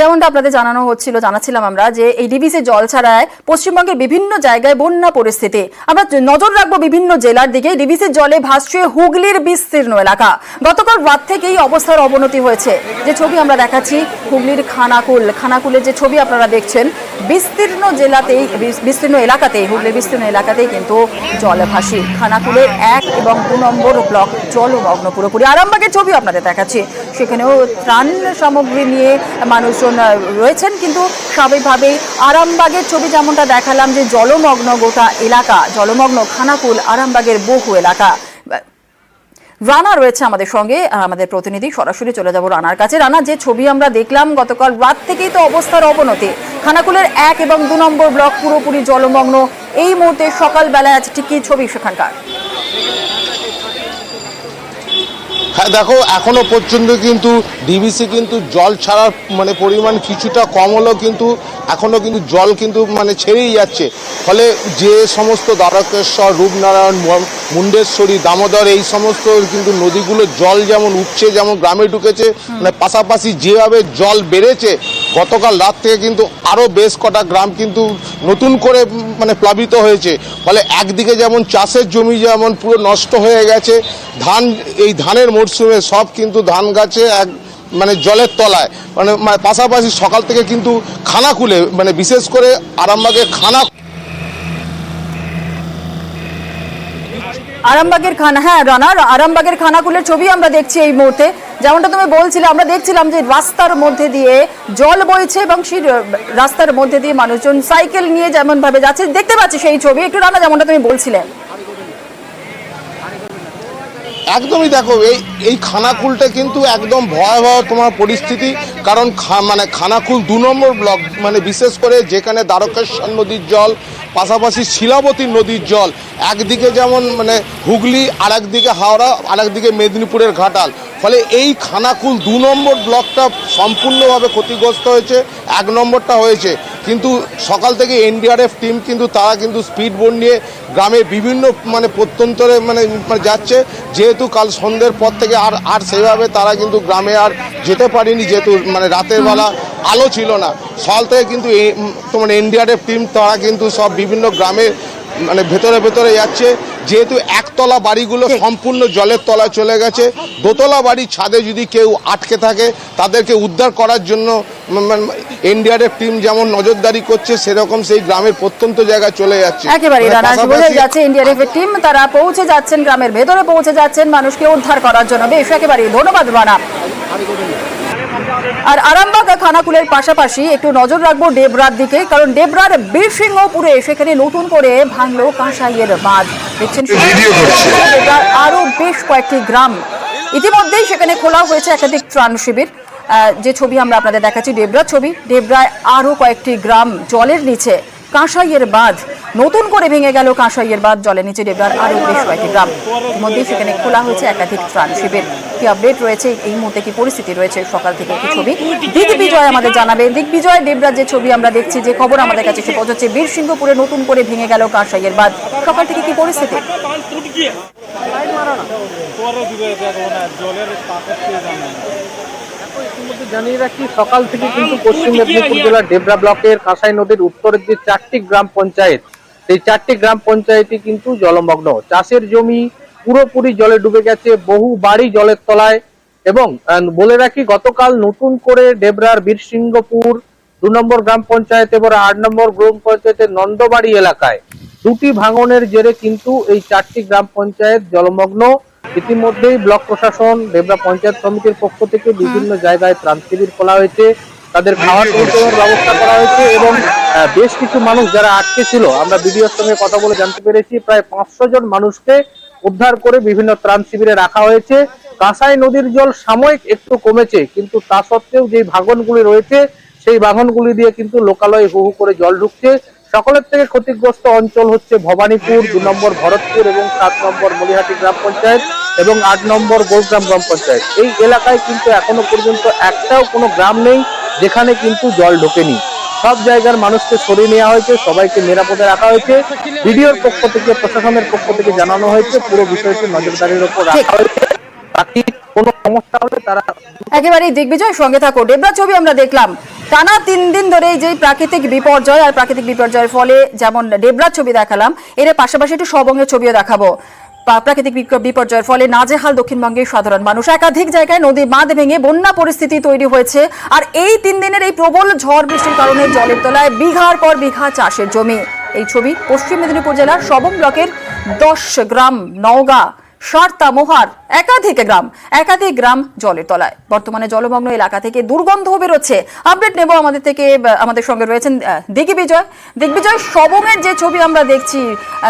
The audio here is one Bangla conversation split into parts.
যেমনটা আপনাদের জানানো হচ্ছিল, জানাচ্ছিলাম আমরা যে এই ডিভিসি জল ছাড়ায় পশ্চিমবঙ্গের বিভিন্ন জায়গায় বন্যা পরিস্থিতি। আমরা নজর রাখব বিভিন্ন জেলার দিকে। ডিভিসির জলে ভাসছে হুগলির বিস্তীর্ণ এলাকা। গতকাল রাত থেকেই অবস্থার অবনতি হয়েছে। যে ছবি আমরা দেখাচ্ছি, হুগলির খানাকুল। খানাকুলের যে ছবি আপনারা দেখছেন, বিস্তীর্ণ জেলাতেই বিস্তীর্ণ এলাকাতেই, হুগলির বিস্তীর্ণ এলাকাতেই কিন্তু জলে ভাসি। খানাকুলের এক এবং দু নম্বর ব্লক জলমগ্ন পুরোপুরি। আরামবাগের ছবি আপনাদের দেখাচ্ছি। সেখানেও ত্রাণ সামগ্রী নিয়ে মানুষজন রয়েছেন, কিন্তু স্বাভাবিকভাবেই আরামবাগের ছবি যেমনটা দেখালাম যে জলমগ্ন গোটা এলাকা, জলমগ্ন খানাকুল, আরামবাগের বহু এলাকা। রানা রয়েছে আমাদের সঙ্গে আমাদের প্রতিনিধি, সরাসরি চলে যাব রানার কাছে। রানা, যে ছবি আমরা দেখলাম গতকাল রাত থেকেই তো অবস্থার অবনতি। খানাকুলের এক এবং দু নম্বর ব্লক পুরোপুরি জলমগ্ন। এই মুহূর্তে সকালবেলায় আছে ঠিক কি ছবি সেখানকার? হ্যাঁ দেখো এখনও পর্যন্ত কিন্তু ডিবিসি কিন্তু জল ছাড়ার মানে পরিমাণ কিছুটা কম হলেও কিন্তু এখনও কিন্তু জল কিন্তু মানে ছেড়েই যাচ্ছে। ফলে যে সমস্ত দ্বারকেশ্বর রূপনারায়ণ মুন্ডেশ্বরী দামোদর এই সমস্ত কিন্তু নদীগুলোর জল যেমন উঠছে যেমন গ্রামে ঢুকেছে মানে পাশাপাশি যেভাবে জল বেড়েছে গতকাল রাত থেকে কিন্তু আরও বেশ কটা গ্রাম কিন্তু নতুন করে মানে প্লাবিত হয়েছে। ফলে একদিকে যেমন চাষের জমি যেমন পুরো নষ্ট হয়ে গেছে, ধান, এই ধানের মরশুমে সব কিন্তু ধান গাছে এক মানে জলের তলায়। মানে পাশাপাশি সকাল থেকে কিন্তু খানা খুলে মানে বিশেষ করে আরামবাগে খানা আরামবাগের খানা হ্যাঁ রানা, আরামবাগের খানাকুলের ছবি আমরা দেখছি এই মুহূর্তে। যেমনটা তুমি বলছিলে, আমরা দেখছিলাম যে রাস্তার মধ্যে দিয়ে জল বইছে এবং সেই রাস্তার মধ্যে দিয়ে মানুষজন সাইকেল নিয়ে যেমন ভাবে যাচ্ছে, দেখতে পাচ্ছি সেই ছবি। একটু রানা, যেমনটা তুমি বলছিলে। একদমই দেখো, এই এই খানাকুলটা কিন্তু একদম ভয়াবহ তোমার পরিস্থিতি। কারণ খা- মানে খানাকুল দু নম্বর ব্লক মানে বিশেষ করে যেখানে দ্বারকেশ্বর নদীর জল পাশাপাশি শিলাবতী নদীর জল, একদিকে যেমন মানে হুগলি আর একদিকে হাওড়া আর একদিকে মেদিনীপুরের ঘাটাল। ফলে এই খানাকুল দু নম্বর ব্লকটা সম্পূর্ণভাবে ক্ষতিগ্রস্ত হয়েছে, এক নম্বরটা হয়েছে। কিন্তু সকাল থেকে এনডিআরএফ টিম কিন্তু তারা কিন্তু স্পিড বোর্ড নিয়ে গ্রামে বিভিন্ন মানে প্রত্যন্তরে মানে মানে যাচ্ছে। যেহেতু কাল সন্ধ্যের পর থেকে আর আর সেভাবে তারা কিন্তু গ্রামে আর যেতে পারেনি, যেহেতু মানে রাতের বেলা আলো ছিল না। সকাল থেকে কিন্তু তোমার এনডিআরএফ টিম তারা কিন্তু সব বিভিন্ন গ্রামে মানে ভেতরে ভেতরে যাচ্ছে। যেহেতু একতলা বাড়িগুলো সম্পূর্ণ জলের তলায় চলে গেছে। দোতলা বাড়ির ছাদে যদি কেউ আটকে থাকে তাদেরকে উদ্ধার করার জন্য এনডিআরএফ টিম যেমন নজরদারি করছে সেরকম সেই গ্রামের প্রত্যন্ত জায়গায় চলে যাচ্ছে। একেবারে মানে বোঝা যাচ্ছে এনডিআরএফ এর টিম তারা পৌঁছে যাচ্ছেন গ্রামের ভেতরে পৌঁছে যাচ্ছেন মানুষকে উদ্ধার করার জন্য। বেশ একেবারে ধন্যবাদ রানা। আর আরামবাগ খানাকুলের পাশাপাশি একটু নজর রাখব ডেবরার দিকে কারণ ডেবরার বীরসিংহপুরে সেখানে নতুন করে ভাঙলো কাঁসাইয়ের বাঁধ দেখছেন ডেবরার আরও বেশ কয়েকটি গ্রাম। ইতিমধ্যেই সেখানে খোলা হয়েছে একাধিক ত্রাণ শিবির। আহ, যে ছবি আমরা আপনাদের দেখাচ্ছি ডেবরার ছবি ডেবরায় আরও কয়েকটি গ্রাম জলের নিচে। কাঁসাইয়ের বাঁধ। নতুন করে ভেঙে গেল কাঁসাইয়ের বাঁধ জলের নিচে ডেবরার আরও বেশ কয়েকটি গ্রাম। ইতিমধ্যেই সেখানে খোলা হয়েছে একাধিক ত্রাণ শিবির। কি আপডেট রয়েছে? এই মুহূর্তে কি পরিস্থিতি রয়েছে? সকাল থেকে কি ছবি। দিগ্বিজয় আমাদের জানাবে। দিগ্বিজয় দেবরাজ যে ছবি আমরা দেখছি, যে খবর আমাদের কাছে এসে পৌঁছচ্ছে, বীরসিংহপুরে নতুন করে ভেঙে গেল কাঁসাইয়ের বাঁধ। সকাল থেকে কি পরিস্থিতি? জানিয়ে রাখি, সকাল থেকে কিন্তু পশ্চিম মেদিনীপুর জেলার ডেবরা ব্লকের কাঁসাই নদীর উত্তরের যে চারটি গ্রাম পঞ্চায়েত, সেই চারটি গ্রাম পঞ্চায়েতই কিন্তু জলমগ্ন। চাষের জমি পুরোপুরি জলে ডুবে গেছে, বহু বাড়ি জলের তলায় এবং বলে রাখি, গতকাল নতুন করে ডেবরার বীরসিংহপুর দু নম্বর গ্রাম পঞ্চায়েত এবং আট নম্বর গ্রাম পঞ্চায়েতের নন্দবাড়ি এলাকায় দুটি ভাঙনের জেরে কিন্তু এই চারটি গ্রাম পঞ্চায়েত জলমগ্ন। ইতিমধ্যেই ব্লক প্রশাসন দেবরা পঞ্চায়েত সমিতির পক্ষ থেকে বিভিন্ন জায়গায় ত্রাণ শিবির খোলা হয়েছে। তাদের খাওয়ার পরিষেবার ব্যবস্থা করা হয়েছে এবং বেশ কিছু মানুষ যারা আটকে ছিল আমরা বিডিওর সঙ্গে কথা বলে জানতে পেরেছি প্রায় পাঁচশো জন মানুষকে উদ্ধার করে বিভিন্ন ত্রাণ শিবিরে রাখা হয়েছে। কাঁসাই নদীর জল সাময়িক একটু কমেছে কিন্তু তা সত্ত্বেও যে ভাগনগুলি রয়েছে সেই বাহনগুলি দিয়ে কিন্তু লোকালয়ে হু হু করে জল ঢুকছে। সকলের থেকে ক্ষতিগ্রস্ত অঞ্চল হচ্ছে ভবানীপুর, দু নম্বর ভরতপুর এবং সাত নম্বর মলিহাটি গ্রাম পঞ্চায়েত এবং আট নম্বর গোলগ্রাম গ্রাম পঞ্চায়েত। এই এলাকায় কিন্তু এখনও পর্যন্ত একটাও কোনো গ্রাম নেই যেখানে কিন্তু জল ঢোকেনি। সব জায়গার মানুষকে সরিয়ে নেওয়া হয়েছে, সবাইকে নিরাপদে রাখা হয়েছে। বিডিওর পক্ষ থেকে, প্রশাসনের পক্ষ থেকে জানানো হয়েছে, পুরো বিষয়টি নজরদারির উপর রাখা হয়েছে। সমস্যা হলে তারা একেবারেই সঙ্গে থাকো। ডেবরা ছবি আমরা দেখলাম। টানা তিন দিন ধরে যে প্রাকৃতিক বিপর্যয় আর প্রাকৃতিক বিপর্যয়ের ফলে যেমন ডেবরার ছবি দেখালাম, এর পাশাপাশি একটু সবঙ্গের ছবিও দেখাবো। প্রাকৃতিক বিপর্যয়ের ফলে নাজেহাল দক্ষিণবঙ্গের সাধারণ মানুষ। একাধিক জায়গায় নদী বাঁধ ভেঙে বন্যা পরিস্থিতি তৈরি হয়েছে। আর এই তিন দিনের এই প্রবল ঝড় বৃষ্টির কারণে জলের তলায় বিঘার পর বিঘা চাষের জমি। এই ছবি পশ্চিম মেদিনীপুর জেলার সবং ব্লকের দশ গ্রাম নওগাঁ। সারতা মোহার একাধিক গ্রাম একাধিক গ্রাম জলের তলায়। বর্তমানে জলমগ্ন এলাকা থেকে দুর্গন্ধ বেরোচ্ছে। আপডেট নেব আমাদের থেকে আমাদের সঙ্গে রয়েছেন দিগ্বিজয় দিগ্বিজয় সবংয়ের যে ছবি আমরা দেখছি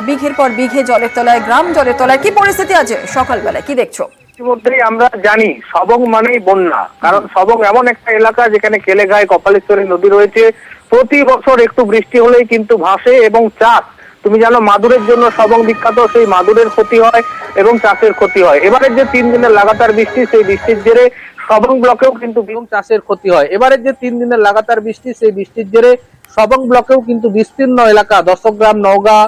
বিঘের পর বিঘে জলের তলায়, গ্রাম জলের তলায়, কি পরিস্থিতি আছে সকালবেলায়? কি দেখছ? ইতিমধ্যেই আমরা জানি, সবং মানেই বন্যা। কারণ সবং এমন একটা এলাকা যেখানে কেলেঘায় কপালেশ্বরী নদী রয়েছে। প্রতি বছর একটু বৃষ্টি হলেই কিন্তু ভাসে এবং চাষ তুমি জানো মাদুরের জন্য সবং বিখ্যাত, সেই মাদুরের ক্ষতি হয় এবং চাষের ক্ষতি হয়। এবারের যে তিন দিনের লাগাতার বৃষ্টি, সেই বৃষ্টির জেরে সবং ব্লকেও কিন্তু এবং চাষের ক্ষতি হয়। এবারের যে তিন দিনের লাগাতার বৃষ্টি, সেই বৃষ্টির জেরে সবং ব্লকেও কিন্তু বিস্তীর্ণ এলাকা, দশগ্রাম, নওগাঁ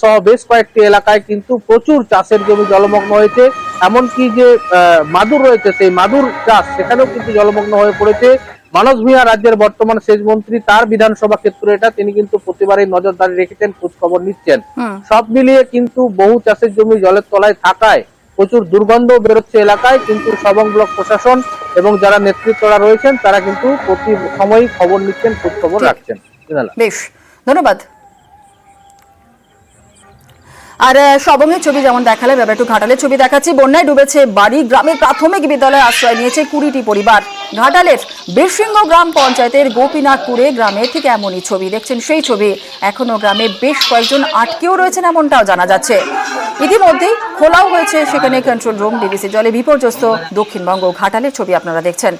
সহ বেশ কয়েকটি এলাকায় কিন্তু প্রচুর চাষের জমি জলমগ্ন হয়েছে। এমনকি যে মাদুর রয়েছে, সেই মাদুর চাষ, সেখানেও কিন্তু জলমগ্ন হয়ে পড়েছে। মানস ভূঁইয়া রাজ্যের বর্তমান সেচ মন্ত্রী তার বিধানসভা ক্ষেত্র এটা তিনি কিন্তু প্রতিবারই নজরদারি রেখেছেন খোঁজ খবর নিচ্ছেন সব মিলিয়ে কিন্তু বহু চাষের জমি জলের তলায় থাকায় প্রচুর দুর্গন্ধ বেরোচ্ছে এলাকায় কিন্তু সবং ব্লক প্রশাসন এবং যারা নেতৃত্বরা রয়েছেন তারা কিন্তু প্রতি সময়ই খবর নিচ্ছেন খোঁজ খবর রাখছেন। বেশ ধন্যবাদ। আর আহ, সবংয়ের ছবি যেমন দেখালে এবার একটু ঘাটালের ছবি দেখাচ্ছি। বন্যায় ডুবেছে বাড়ি গ্রামের প্রাথমিক বিদ্যালয়ে আশ্রয় নিয়েছে কুড়িটি পরিবার। ঘাটালের বীরসিংহ গ্রাম পঞ্চায়েতের গোপীনাথপুরে গ্রামে ঠিক এমনই ছবি। দেখছেন সেই ছবি। এখনও গ্রামে বেশ কয়েকজন আটকেও রয়েছেন এমনটাও জানা যাচ্ছে। ইতিমধ্যেই খোলাও হয়েছে সেখানে কন্ট্রোল রুম ডিবিসি জলে বিপর্যস্ত দক্ষিণবঙ্গ ঘাটালের ছবি আপনারা দেখছেন।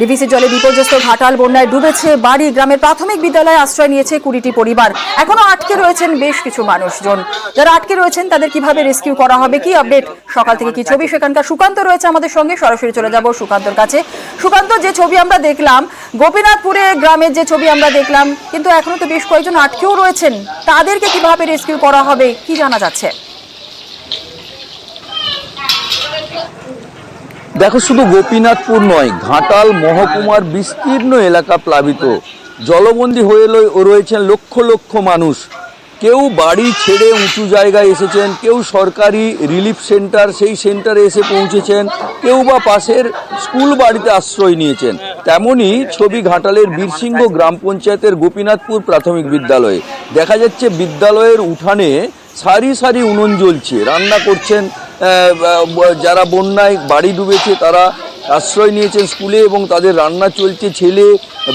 ডিভিসি জলে বিপর্যস্ত ঘাটাল, বন্যায় ডুবেছে বাড়ি। গ্রামের প্রাথমিক বিদ্যালয়ে আশ্রয় নিয়েছে কুড়িটি পরিবার। এখনও আটকে রয়েছেন বেশ কিছু মানুষজন। যারা আটকে রয়েছেন, তাদের কীভাবে রেস্কিউ করা হবে, কি আপডেট? সকাল থেকে কি ছবি? সেখানকার সুকান্ত রয়েছে আমাদের সঙ্গে। সরাসরি চলে যাব সুকান্তর কাছে। সুকান্ত, যে ছবি আমরা দেখলাম, গোপীনাথপুরে গ্রামের যে ছবি আমরা দেখলাম, কিন্তু এখনও তো বেশ কয়েকজন আটকেও রয়েছেন। তাদেরকে কীভাবে রেস্কিউ করা হবে, কি জানা যাচ্ছে? দেখো, শুধু গোপীনাথপুর নয়, ঘাটাল, মহকুমার বিস্তীর্ণ এলাকা প্লাবিত। জলবন্দী হয়ে রয়েছেন লক্ষ লক্ষ মানুষ। কেউ বাড়ি ছেড়ে উঁচু জায়গায় এসেছেন, কেউ সরকারি রিলিফ সেন্টার, সেই সেন্টারে এসে পৌঁছেছেন, কেউ বা পাশের স্কুল বাড়িতে আশ্রয় নিয়েছেন। তেমনই ছবি ঘাটালের বীরসিংহ গ্রাম পঞ্চায়েতের গোপীনাথপুর প্রাথমিক বিদ্যালয়ে। দেখা যাচ্ছে, বিদ্যালয়ের উঠানে সারি সারি উনুন জ্বলছে, রান্না করছেন যারা বন্যায় বাড়ি ডুবেছে তারা আশ্রয় নিয়েছেন স্কুলে এবং তাদের রান্না চলছে, ছেলে,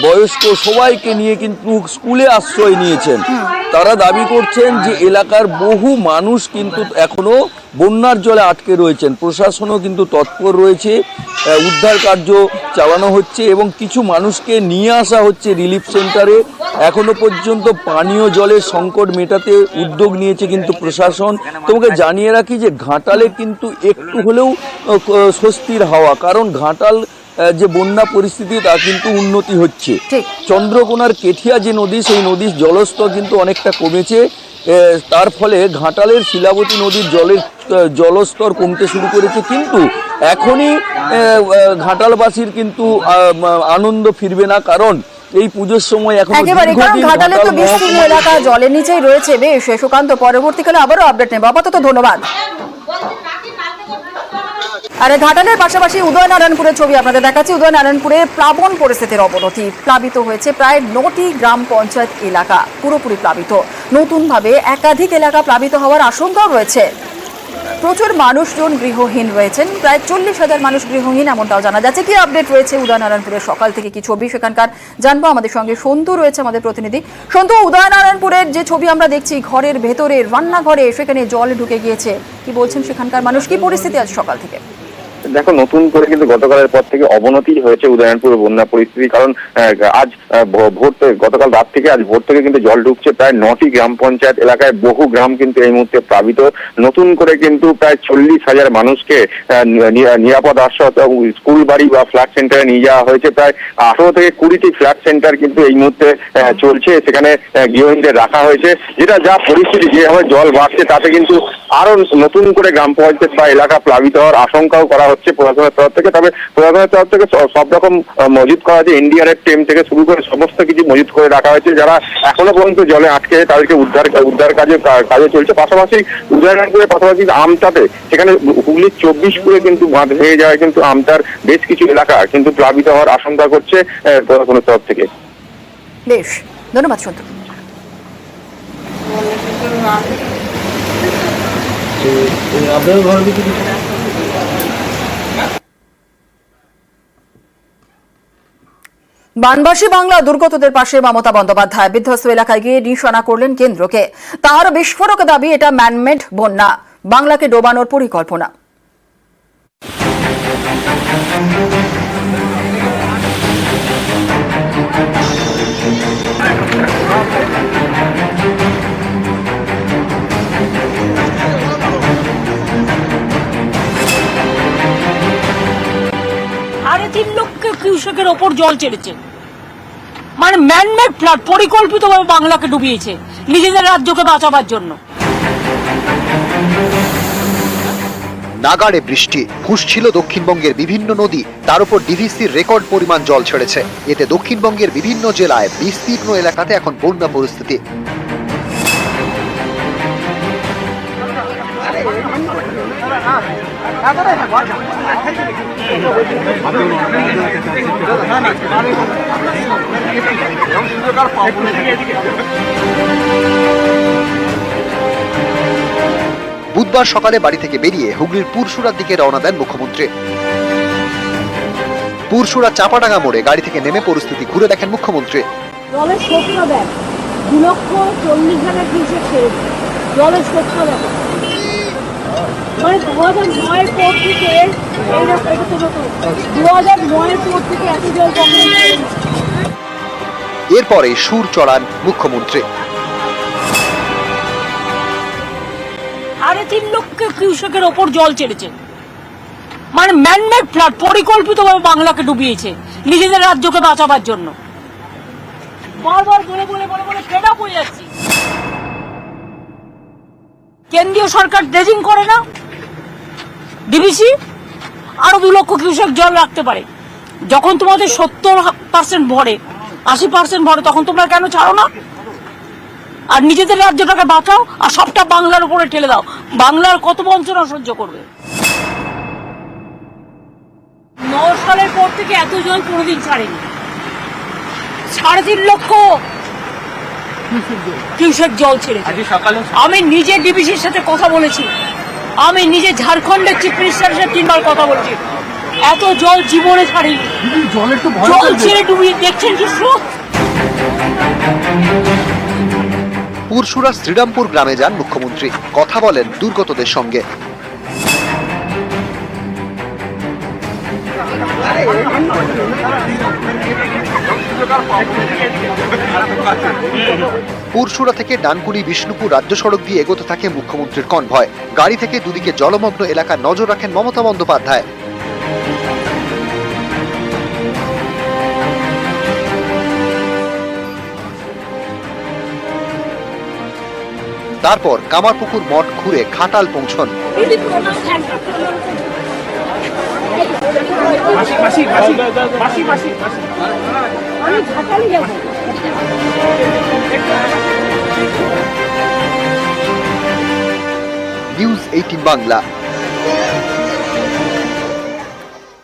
বয়স্ক সবাইকে নিয়ে কিন্তু স্কুলে আশ্রয় নিয়েছেন। তারা দাবি করছেন যে এলাকার বহু মানুষ কিন্তু এখনও বন্যার জলে আটকে রয়েছেন। প্রশাসনও কিন্তু তৎপর রয়েছে উদ্ধার কার্য চালানো হচ্ছে এবং কিছু মানুষকে নিয়ে আসা হচ্ছে রিলিফ সেন্টারে। এখনও পর্যন্ত পানীয় জলের সংকট মেটাতে উদ্যোগ নিয়েছে কিন্তু প্রশাসন। তোমাকে জানিয়ে রাখি যে ঘাটালে কিন্তু একটু হলেও স্বস্তির হাওয়া কারণ ঘাটাল যে বন্যা পরিস্থিতি তা কিন্তু উন্নতি হচ্ছে। ঠিক। চন্দ্রকোনার কেঠিয়া যে নদী সেই নদীর জলস্তর কিন্তু অনেকটা কমেছে। তার ফলে ঘাটালের শিলাবতী নদীর জলের জলস্তর কমতে শুরু করেছে। কিন্তু এখনই ঘাটালবাসীর কিন্তু আনন্দ ফিরবে না কারণ এই পুজোর সময় এখন একেবারে কারণ ঘাটালে তো বিস্তীর্ণ এলাকা জলের নিচেই রয়েছে বেশ সুকান্ত পরবর্তীকালে আবারও আপডেট নেব। আপাতত ধন্যবাদ। আর ঘাটালের পাশাপাশি উদয়নারায়ণপুরের ছবি আপনাদের দেখাচ্ছি। উদয়নারায়ণপুরে প্লাবন পরিস্থিতির অবনতি প্লাবিত হয়েছে প্রায় নটি গ্রাম পঞ্চায়েত এলাকা পুরোপুরি প্লাবিত। নতুনভাবে একাধিক এলাকা প্লাবিত হওয়ার আশঙ্কাও রয়েছে। প্রচুর মানুষজন গৃহহীন রয়েছেন। প্রায় চল্লিশ হাজার মানুষ গৃহহীন, এমনটাও জানা যাচ্ছে। কি আপডেট রয়েছে? উদয়নারায়ণপুরের সকাল থেকে কি ছবি সেখানকার? জানব আমাদের সঙ্গে সন্তু রয়েছে আমাদের প্রতিনিধি। সন্তু, উদয়নারায়ণপুরের যে ছবি আমরা দেখছি, ঘরের ভেতরে, রান্নাঘরে সেখানে জল ঢুকে গিয়েছে। কি বলছেন সেখানকার মানুষ? কি পরিস্থিতি আছে সকাল থেকে? দেখো, নতুন করে কিন্তু গতকালের পর থেকে অবনতি হয়েছে উদয়নপুর বন্যা পরিস্থিতি। কারণ আজ ভোর গতকাল রাত থেকে আজ ভোর থেকে কিন্তু জল ঢুকছে। প্রায় নটি গ্রাম পঞ্চায়েত এলাকায় বহু গ্রাম কিন্তু এই মুহূর্তে প্লাবিত। নতুন করে কিন্তু প্রায় চল্লিশ হাজার মানুষকে নিরাপদ আশ্রয় এবং স্কুল বাড়ি বা ফ্ল্যাট সেন্টারে নিয়ে যাওয়া হয়েছে। প্রায় আঠারো থেকে কুড়িটি ফ্ল্যাট সেন্টার কিন্তু এই মুহূর্তে চলছে। সেখানে গৃহহীনদের রাখা হয়েছে। যেটা যা পরিস্থিতি, যেভাবে জল বাড়ছে, তাতে কিন্তু আরও নতুন করে গ্রাম পঞ্চায়েত বা এলাকা প্লাবিত হওয়ার আশঙ্কাও করা হচ্ছে প্রশাসনের তরফ থেকে। তবে প্রশাসনের তরফ থেকে সব রকম মজুদ করা আছে এনডিআরএফ টিম থেকে শুরু করে সমস্ত কিছু মজুদ করে রাখা হয়েছে। যারা এখনও পর্যন্ত জলে আটকে তাদেরকে উদ্ধার উদ্ধার কাজে কাজে চলছে। পাশাপাশি উদয়নারায়ণপুরের পাশাপাশি আমতাতে সেখানে হুগলির চব্বিশপুরে কিন্তু বাঁধ ভেঙে যাওয়ায় কিন্তু আমতার বেশ কিছু এলাকা কিন্তু প্লাবিত হওয়ার আশঙ্কা করছে আহ, প্রশাসনের তরফ থেকে। বেশ ধন্যবাদ সন্তু। বানবাসী বাংলা দুর্গতদের পাশে মমতা বন্দ্যোপাধ্যায়। বিধ্বস্ত এলাকায় গিয়ে নিশানা করলেন কেন্দ্রকে। তার বিস্ফোরক দাবি, এটা ম্যানমেড বন্যা। বাংলাকে ডোবানোর পরিকল্পনা। লক্ষ ওপর জল ছেড়েছে মানে ম্যানমেড ফ্লাড পরিকল্পিতভাবে বাংলাকে ডুবিয়েছে, নিজেদের রাজ্যকে বাঁচাবার জন্য। নাগাড়ে বৃষ্টি ফুসছিল দক্ষিণবঙ্গের বিভিন্ন নদী, তার উপর ডিভিসির রেকর্ড পরিমাণ জল ছেড়েছে। এতে দক্ষিণবঙ্গের বিভিন্ন জেলায় বিস্তীর্ণ এলাকাতে এখন বন্যা পরিস্থিতি। বুধবার সকালে বাড়ি থেকে বেরিয়ে হুগলির পুরসুরার দিকে রওনা দেন মুখ্যমন্ত্রী। পুরসুরা চাপাডাঙ্গা মোড়ে গাড়ি থেকে নেমে পরিস্থিতি ঘুরে দেখেন মুখ্যমন্ত্রী। জলের দেখ। দু লক্ষ চল্লিশ হাজার জলের দেখো। মানে দু হাজার নয়ের পর থেকে দু হাজার নয়ের পর থেকে এত জল এরপরে সুর চড়ান মুখ্যমন্ত্রী। সাড়ে তিন লক্ষ কৃষকের ওপর জল ছেড়েছে মানে ম্যানমেড ফ্লাড পরিকল্পিতভাবে বাংলাকে ডুবিয়েছে নিজেদের রাজ্যকে বাঁচাবার জন্য। বারবার বলে বলে বলে বলে ফেড আপ হয়ে যাচ্ছি কেন্দ্রীয় সরকার ড্রেজিং করে না? ডিবিসি আরও দু লক্ষ কিউসেক জল রাখতে পারে। যখন তোমাদের সত্তর পার্সেন্ট ভরে, আশি পার্সেন্ট ভরে, তখন তোমরা কেন ছাড়ো না? আর নিজেদের রাজ্যটাকে বাঁচাও, আর সবটা বাংলার উপরে ঠেলে দাও। বাংলার কত বঞ্চনা সহ্য করবে? ন সালের পর থেকে এত জল কোনোদিন ছাড়েনি। সাড়ে তিন লক্ষ কিউসেক জল ছেড়েছে আমি নিজে ডিবিসির সাথে কথা বলেছি। আমি নিজে ঝাড়খণ্ডের চিফ মিনিস্টারের সাথে তিনবার কথা বলেছি। এত জল জীবনে ছাড়িনি। জল ছেড়ে ডুবিয়ে দেখছেন কি স্রোত? পুরসুরা শ্রীরামপুর গ্রামে যান মুখ্যমন্ত্রী। কথা বলেন দুর্গতদের সঙ্গে। পুরসুরা থেকে ডানকুনি বিষ্ণুপুর রাজ্য সড়ক দিয়ে এগোতে থাকে মুখ্যমন্ত্রীর কনভয়। গাড়ি থেকে দুদিকে জলমগ্ন এলাকার নজর রাখেন মমতা বন্দ্যোপাধ্যায়। তারপর কামারপুকুর মঠ ঘুরে ঘাটাল পৌঁছন। আমি ঝাঁকালি যাব। News eighteen Bangla.